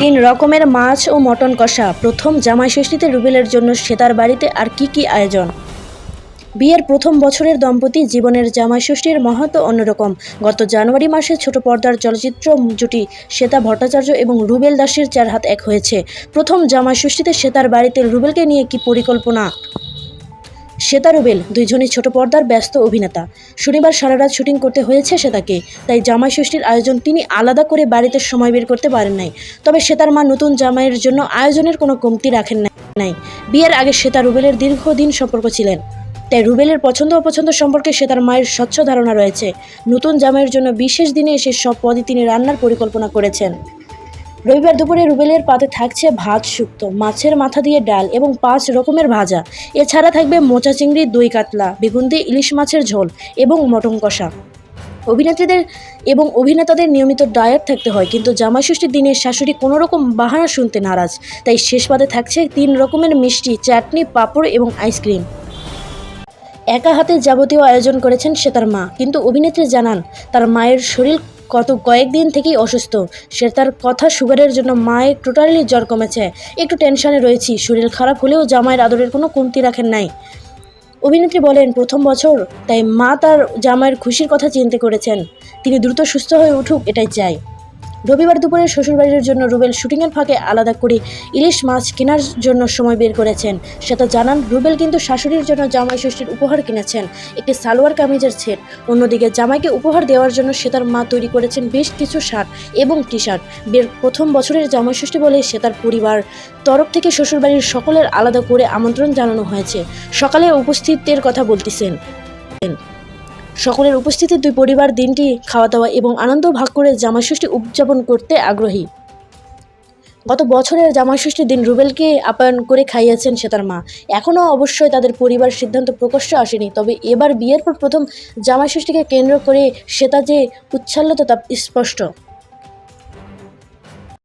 তিন রকমের মাছ ও মটন কষা। প্রথম জামাই ষষ্ঠীতে রুবেলের জন্য সেতার বাড়িতে আর কি কি আয়োজন? বিয়ের প্রথম বছরের দম্পতি জীবনের জামাই ষষ্ঠীর মহত্ব অন্যরকম। গত জানুয়ারি মাসে ছোট পর্দার চলচ্চিত্র জুটি শ্বেতা ভট্টাচার্য এবং রুবেল দাসের চার হাত এক হয়েছে। প্রথম জামাই ষষ্ঠীতে শ্বেতার বাড়িতে রুবেলকে নিয়ে কি পরিকল্পনা? শ্বেতা রুবেল দুইজনই ছোট পর্দার ব্যস্ত অভিনেতা। শনিবার সারা রাত শুটিং করতে হয়েছে শ্বেতাকে তাই জামাই ষষ্ঠীর আয়োজন তিনি আলাদা করে বাড়িতে সময় বের করতে পারেন নাই। তবে শ্বেতার মা নতুন জামাইয়ের জন্য আয়োজনের কোনো কমতি রাখেন নাই। বিয়ের আগে শ্বেতা রুবেলের দীর্ঘদিন সম্পর্ক ছিলেন। তাই রুবেলের পছন্দ অপছন্দ সম্পর্কে শ্বেতার মায়ের স্বচ্ছ ধারণা রয়েছে। নতুন জামাইয়ের জন্য বিশেষ দিনে এসে সব পদই তিনি রান্নার পরিকল্পনা করেছেন। রবিবার দুপুরে রুবেলের পাতে থাকছে ভাত শুক্তো, মাছের মাথা দিয়ে ডাল এবং পাঁচ রকমের ভাজা। এছাড়া থাকবে মোচা চিংড়ি, দই কাতলা বেগুন দিয়ে ইলিশ মাছের ঝোল এবং মটন কষা। অভিনেত্রীদের এবং অভিনেতাদের নিয়মিত ডায়েট থাকতে হয়, কিন্তু জামাই ষষ্ঠীর দিনে শাশুড়ি কোনো রকম বাহানা শুনতে নারাজ। তাই শেষ পাতে থাকছে তিন রকমের মিষ্টি, চাটনি, পাঁপড় এবং আইসক্রিম। একা হাতে যাবতীয় আয়োজন করেছেন সে তার মা, কিন্তু অভিনেত্রী জানান, তার মায়ের শরীর গত কয়েকদিন থেকেই অসুস্থ। সে তার কথা সুগারের জন্য মায়ের টোটালি জ্বর কমেছে। একটু টেনশনে রয়েছি। শরীর খারাপ হলেও জামাইয়ের আদরের কোনো কমতি রাখেন নাই। অভিনেত্রী বলেন, প্রথম বছর, তাই মা তার জামাইয়ের খুশির কথা চিন্তা করেছেন। তিনি দ্রুত সুস্থ হয়ে উঠুক, এটাই চাই। রবিবার দুপুরে শ্বশুরবাড়ির জন্য রুবেল শুটিংয়ের ফাঁকে আলাদা করে ইলিশ মাছ কেনার জন্য সময় বের করেছেন। সেটা জানান, রুবেল কিন্তু শাশুড়ির জন্য জামাই ষষ্ঠীর উপহার কিনেছেন, একটি সালোয়ার কামিজের সেট। অন্যদিকে জামাইকে উপহার দেওয়ার জন্য সেতার মা তৈরি করেছেন বেশ কিছু শার্ট এবং টি শার্ট বিয়ের প্রথম বছরের জামাই ষষ্ঠী বলে সেতার পরিবার তরফ থেকে শ্বশুরবাড়ির সকলের আলাদা করে আমন্ত্রণ জানানো হয়েছে। সকালে উপস্থিতের কথা বলতেছেন। সকলের উপস্থিতি, দুই পরিবার, দিনটি খাওয়া দাওয়া এবং আনন্দ ভাগ করে জামাইষষ্ঠী উদযাপন করতে আগ্রহী। গত বছরের জামাইষষ্ঠীর দিন রুবেলকে আপ্যায়ন করে খাইয়েছেন সে তার মা। এখনও অবশ্যই তাদের পরিবার সিদ্ধান্ত প্রকাশ্য আসেনি, তবে এবার বিয়ের পর প্রথম জামাইষষ্ঠীকে কেন্দ্র করে সেতা যে উচ্ছ্বাল্যতা তা স্পষ্ট।